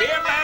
ਵੇ ਮੈਂ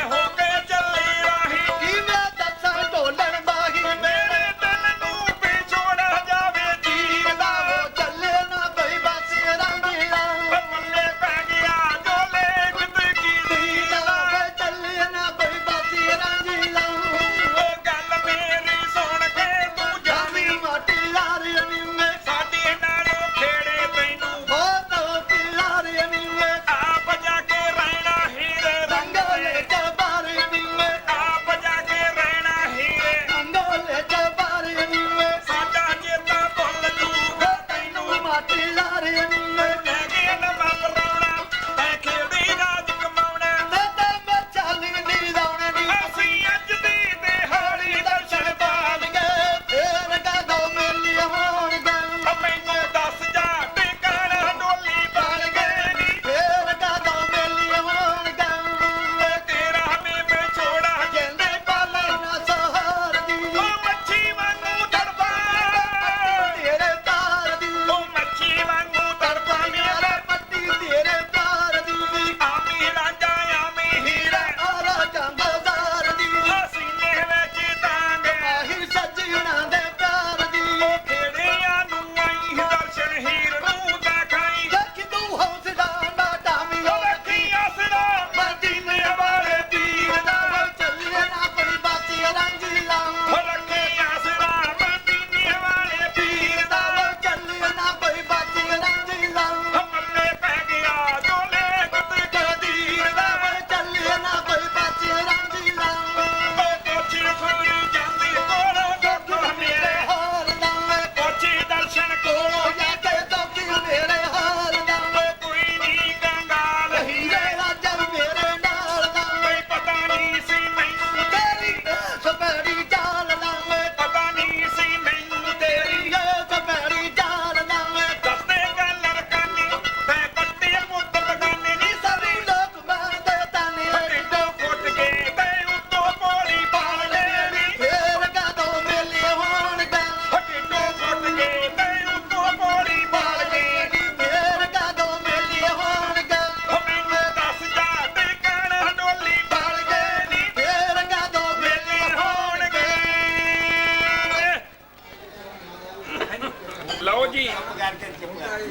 ਲਓ ਜੀ।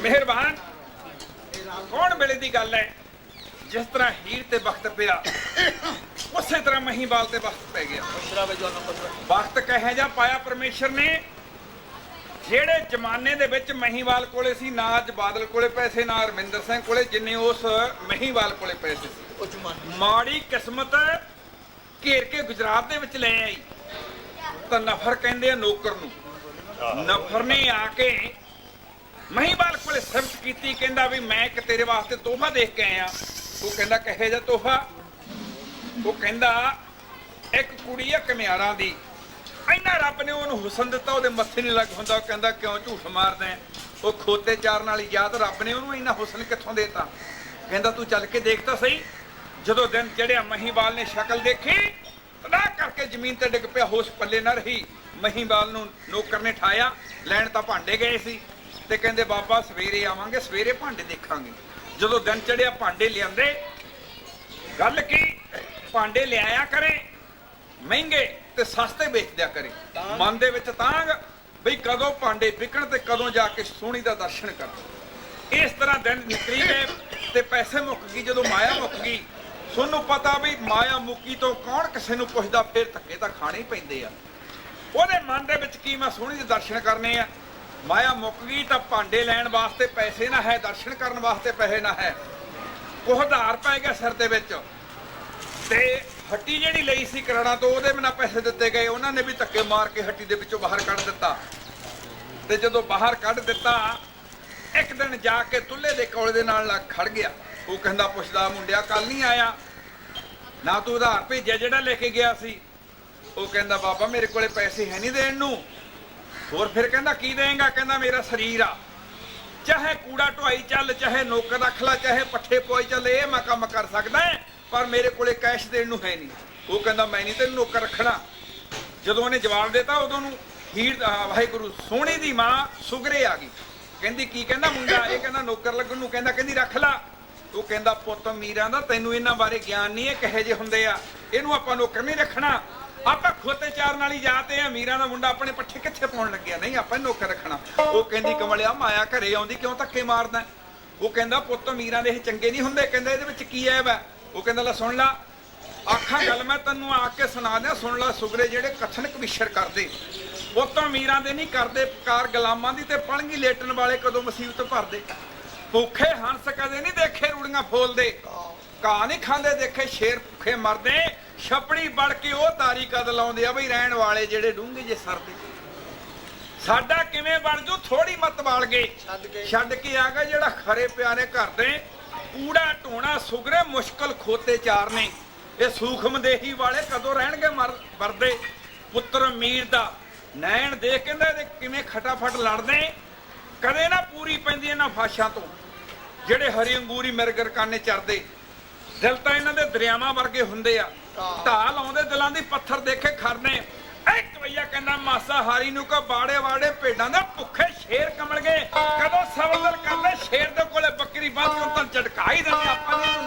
ਮਿਹਰਬਾਨ। ਕੌਣ ਵੇਲੇ ਦੀ ਗੱਲ ਹੈ? ਜਿਸ ਤਰ੍ਹਾਂ ਹੀਰ ਤੇ ਵਕਤ ਪਿਆ ਉਸੇ ਤਰ੍ਹਾਂ ਮਹੀਵਾਲ ਤੇ ਵਕਤ ਪੈ ਗਿਆ। ਵਕਤ ਕਹੇ ਜਾ ਪਾਇਆ ਪਰਮੇਸ਼ਰ ਨੇ ਜਿਹੜੇ ਜ਼ਮਾਨੇ ਦੇ ਵਿੱਚ ਮਹੀਵਾਲ ਕੋਲੇ ਸੀ ਨਾ ਅੱਜ ਬਾਦਲ ਕੋਲੇ ਪੈਸੇ ਨਾ ਅਰਮਿੰਦਰ ਸਿੰਘ ਕੋਲੇ ਜਿੰਨੇ ਉਸ ਮਹੀਵਾਲ ਕੋਲੇ ਪੈਸੇ ਸੀ। ਮਾੜੀ ਕਿਸਮਤ ਘੇਰ ਕੇ ਗੁਜਰਾਤ ਦੇ ਵਿੱਚ ਲੈ ਆਈ। ਤਾਂ ਨਫਰ ਕਹਿੰਦੇ ਆ ਨੌਕਰ ਨੂੰ। ਨਫਰ ਨੇ ਆ ਕੇ ਮਹੀਵਾਲ ਕੋਲੇ ਸਿਫਤ ਕੀਤੀ, ਕਹਿੰਦਾ ਵੀ ਮੈਂ ਇੱਕ ਤੇਰੇ ਵਾਸਤੇ ਤੋਹਫਾ ਦੇਖ ਕੇ ਆਇਆ। ਉਹ ਕਹਿੰਦਾ, ਕਹੇ ਜਾ ਤੋਹਫਾ? ਉਹ ਕਹਿੰਦਾ, ਇੱਕ ਕੁੜੀ ਆ ਕਮਿਆਰਾਂ ਦੀ। ਇੰਨਾ ਰੱਬ ਨੇ ਉਹਨੂੰ ਹੁਸਨ ਦਿੱਤਾ, ਉਹਦੇ ਮੱਥੇ ਨਹੀਂ ਲੱਗ ਹੁੰਦਾ। ਉਹ ਕਹਿੰਦਾ, ਕਿਉਂ ਝੂਠ ਮਾਰਦਾ ਉਹ ਖੋਤੇ ਚਾਰਨ ਵਾਲੀ ਯਾਦ, ਰੱਬ ਨੇ ਉਹਨੂੰ ਇੰਨਾ ਹੁਸਨ ਕਿੱਥੋਂ ਦੇਤਾ? ਕਹਿੰਦਾ, ਤੂੰ ਚੱਲ ਕੇ ਦੇਖ ਤਾਂ ਸਹੀ। ਜਦੋਂ ਦਿਨ ਚੜਿਆ, ਮਹੀਵਾਲ ਨੇ ਸ਼ਕਲ ਦੇਖੀ ਤਦਾ ਕਰਕੇ ਜ਼ਮੀਨ ਤੇ ਡਿੱਗ ਪਿਆ, ਹੋਸ਼ ਪੱਲੇ ਨਾ ਰਹੀ। ਮਹੀਵਾਲ ਨੂੰ ਨੌਕਰ ਨੇ ਠਾਇਆ, ਲੈਣ ਤਾਂ ਭਾਂਡੇ ਗਏ ਸੀ। ਤੇ ਕਹਿੰਦੇ, ਬਾਬਾ, ਸਵੇਰੇ ਆਵਾਂਗੇ, ਸਵੇਰੇ ਭਾਂਡੇ ਦੇਖਾਂਗੇ। ਜਦੋਂ ਦਿਨ ਚੜਿਆ, ਭਾਂਡੇ ਲਿਆਂਦੇ। ਗੱਲ ਕੀ? ਭਾਂਡੇ ਲਿਆਇਆ ਕਰੇ, ਮਹਿੰਗੇ ਤੇ ਸਸਤੇ ਵੇਚਦਿਆ ਕਰੇ। ਮਨ ਦੇ ਵਿੱਚ ਤਾਂਗ ਬਈ ਕਦੋਂ ਭਾਂਡੇ ਵਿਕਣ ਤੇ ਕਦੋਂ ਜਾ ਕੇ ਸੋਹਣੀ ਦਾ ਦਰਸ਼ਨ ਕਰਨ। ਇਸ ਤਰ੍ਹਾਂ ਦਿਨ ਨਿਕਲੀ ਗਏ ਤੇ ਪੈਸੇ ਮੁੱਕ ਗਈ। ਜਦੋਂ ਮਾਇਆ ਮੁੱਕ ਗਈ ਤੁਹਾਨੂੰ ਪਤਾ ਵੀ ਮਾਇਆ ਮੁੱਕੀ ਤੋਂ ਕੌਣ ਕਿਸੇ ਨੂੰ ਪੁੱਛਦਾ, ਫਿਰ ਧੱਕੇ ਤਾਂ ਖਾਣੇ ਪੈਂਦੇ ਆ। ਉਹਦੇ ਮਨ ਦੇ ਵਿੱਚ ਕੀ ਮੈਂ ਸੋਹਣੀ ਦੇ ਦਰਸ਼ਨ ਕਰਨੇ ਆ? ਮਾਇਆ ਮੁੱਕ ਗਈ ਤਾਂ ਭਾਂਡੇ ਲੈਣ ਵਾਸਤੇ ਪੈਸੇ ਨਾ ਹੈ, ਦਰਸ਼ਨ ਕਰਨ ਵਾਸਤੇ ਪੈਸੇ ਨਾ ਹੈ। ਉਹ ਉਧਾਰ ਪੈ ਗਿਆ ਸਿਰ ਦੇ ਵਿੱਚ। ਤੇ ਹੱਟੀ ਜਿਹੜੀ ਲਈ ਸੀ ਕਰੜਾ ਤੋਂ, ਉਹਦੇ ਬਿਨਾ ਪੈਸੇ ਦਿੱਤੇ ਗਏ। ਉਹਨਾਂ ਨੇ ਵੀ ਧੱਕੇ ਮਾਰ ਕੇ ਹੱਟੀ ਦੇ ਵਿੱਚੋਂ ਬਾਹਰ ਕੱਢ ਦਿੱਤਾ। ਤੇ ਜਦੋਂ ਬਾਹਰ ਕੱਢ ਦਿੱਤਾ, ਇੱਕ ਦਿਨ ਜਾ ਕੇ ਤੁੱਲੇ ਦੇ ਕੋਲੇ ਦੇ ਨਾਲ ਲੱਗ ਖੜ ਗਿਆ। ਉਹ ਕਹਿੰਦਾ, ਪੁੱਛਦਾ, ਮੁੰਡਿਆ ਕੱਲ ਨਹੀਂ ਆਇਆ? ਨਾ ਤੂੰ ਉਧਾਰ ਭੇਜਿਆ ਜਿਹੜਾ ਲੈ ਕੇ ਗਿਆ ਸੀ? ਉਹ ਕਹਿੰਦਾ, ਬਾਬਾ, ਮੇਰੇ ਕੋਲੇ ਪੈਸੇ ਹੈ ਨਹੀਂ ਦੇਣ ਨੂੰ। ਹੋਰ ਫਿਰ ਕਹਿੰਦਾ, ਕੀ ਦੇਂਗਾ? ਕਹਿੰਦਾ, ਮੇਰਾ ਸਰੀਰ ਆ। ਚਾਹੇ ਕੂੜਾ ਢੁਆਈ ਚੱਲ, ਚਾਹੇ ਨੌਕਰ ਰੱਖ ਲੈ, ਚਾਹੇ ਪੱਠੇ ਪੋਈ ਚੱਲ, ਇਹ ਮੈਂ ਕੰਮ ਕਰ ਸਕਦਾ ਪਰ ਮੇਰੇ ਕੋਲੇ ਕੈਸ਼ ਦੇਣ ਨੂੰ ਹੈ ਨਹੀਂ। ਉਹ ਕਹਿੰਦਾ, ਮੈਂ ਨਹੀਂ ਤੈਨੂੰ ਨੌਕਰ ਰੱਖਣਾ। ਜਦੋਂ ਉਹਨੇ ਜਵਾਬ ਦਿੱਤਾ, ਉਦੋਂ ਨੂੰ ਹੀਰ ਵਾਹਿਗੁਰੂ ਸੋਹਣੇ ਦੀ ਮਾਂ ਸੁਗਰੇ ਆ ਗਈ। ਕਹਿੰਦੀ, ਕੀ ਕਹਿੰਦਾ ਮੁੰਡਾ? ਇਹ ਕਹਿੰਦਾ, ਨੌਕਰ ਲੱਗਣ ਨੂੰ। ਕਹਿੰਦਾ, ਕਹਿੰਦੀ, ਰੱਖ ਲਾ। ਉਹ ਕਹਿੰਦਾ, ਪੁੱਤ ਮੀਰਾਂ ਦਾ, ਤੈਨੂੰ ਇਹਨਾਂ ਬਾਰੇ ਗਿਆਨ ਨਹੀਂ ਹੈ, ਕਹੇ ਜੇ ਹੁੰਦੇ ਆ। ਇਹਨੂੰ ਆਪਾਂ ਨੌਕਰ ਨਹੀਂ ਰੱਖਣਾ। ਆਪਾਂ ਖੋਤੇ ਚਾਰਨ ਵਾਲੀ ਜਾਤੇ ਆ, ਮੀਰਾਂ ਦਾ ਮੁੰਡਾ ਆਪਣੇ ਪੱਠੇ ਕਿੱਥੇ ਪਾਉਣ ਲੱਗਿਆ? ਨਹੀਂ, ਆਪਾਂ ਇਹਨੂੰ ਰੱਖਣਾ। ਉਹ ਕਹਿੰਦੀ, ਕਮਲਿਆ, ਮਾਇਆ ਘਰੇ ਆਉਂਦੀ, ਕਿਉਂ ਧੱਕੇ ਮਾਰਦਾ? ਉਹ ਕਹਿੰਦਾ, ਪੁੱਤ, ਮੀਰਾਂ ਦੇ ਇਹ ਚੰਗੇ ਨਹੀਂ ਹੁੰਦੇ। ਕਹਿੰਦਾ, ਇਹਦੇ ਵਿੱਚ ਕੀ ਐਬ ਹੈ? ਉਹ ਕਹਿੰਦਾ, ਲੈ ਸੁਣ ਲਾ, ਆਖਾਂ ਗੱਲ ਮੈਂ ਤੈਨੂੰ ਆ ਕੇ ਸੁਣਾ ਦਿਆਂ। ਸੁਣ ਲੈ, ਸੁਗਰੇ ਜਿਹੜੇ ਕਥਨ ਕਵਿਸ਼ਰ ਕਰਦੇ। ਉਹ ਤਾਂ ਮੀਰਾਂ ਦੇ ਨਹੀਂ ਕਰਦੇ। ਪੁਕਾਰ ਗੁਲਾਮਾਂ ਦੀ ਤੇ ਪਲੰਗੀ ਲੇਟਣ ਵਾਲੇ ਕਦੋਂ ਮੁਸੀਬਤ ਭਰਦੇ? ਭੁੱਖੇ ਹੰਸ ਕਦੇ ਨਹੀਂ ਦੇਖੇ ਰੂੜੀਆਂ ਫੋਲਦੇ। ਕਾਂ ਨਹੀਂ ਖਾਂਦੇ, ਦੇਖੇ ਸ਼ੇਰ ਭੁੱਖੇ ਮਰਦੇ। ਛਪੜੀ ਵੜ ਕੇ ਉਹ ਤਾਰੀ ਕਦ ਲਾਉਂਦੇ ਆ ਬਈ ਰਹਿਣ ਵਾਲੇ ਜਿਹੜੇ ਡੂੰਘੇ ਜੇ ਸਰਦੇ ਸਾਡਾ ਕਿਵੇਂ ਬਣ ਜੂ? ਥੋੜੀ ਮਤ ਵਾਲ ਗਏ। ਛੱਡ ਕੇ। ਆ ਗਿਆ ਜਿਹੜਾ ਖਰੇ ਪਿਆਰੇ ਘਰ ਦੇ। ਕੂੜਾ ਢੋਣਾ ਸੁਗਰੇ ਮੁਸ਼ਕਲ ਖੋਤੇ ਚਾਰ ਨੇ। ਇਹ ਸੂਖਮ ਦੇਹੀ ਵਾਲੇ ਕਦੋਂ ਰਹਿਣਗੇ ਮਰ ਵਰਦੇ ਪੁੱਤਰ ਮੀਰ ਦਾ ਨੈਣ ਦੇਖ ਕਹਿੰਦਾ ਇਹਦੇ ਕਿਵੇਂ ਖਟਾਫਟ ਲੜਦੇ? ਕਦੇ ਨਾ ਪੂਰੀ ਪੈਂਦੀ ਇਹਨਾਂ ਫਾਸ਼ਾਂ ਤੋਂ। ਜਿਹੜੇ ਹਰੀ ਅੰਗੂਰੀ ਮਿਰਗਰ ਕਾਨੇ ਚਰਦੇ। ਦਿਲ ਤਾਂ ਇਹਨਾਂ ਦੇ ਦਰਿਆਵਾਂ ਵਰਗੇ ਹੁੰਦੇ ਆ। ਢਾਹ ਲਾਉਂਦੇ ਦਿਲਾਂ ਦੀ ਪੱਥਰ ਦੇਖੇ ਖਰਨੇ। ਇੱਕ ਭਈਆ ਕਹਿੰਦਾ, ਮਾਸਾ ਹਾਰੀ ਨੂੰ ਕੋ ਬਾੜੇ ਵਾੜੇ ਭੇਡਾਂ ਦੇ ਭੁੱਖੇ ਸ਼ੇਰ ਕਮਲ ਗਏ। ਕਦੋਂ ਸਬਲਰ ਕਰਦੇ, ਸ਼ੇਰ ਦੇ ਕੋਲੇ ਬੱਕਰੀ ਬੰਦ ਨੂੰ ਤਾਂ ਝਟਕਾ ਦਿੰਦੇ ਆਪਾਂ ਨੇ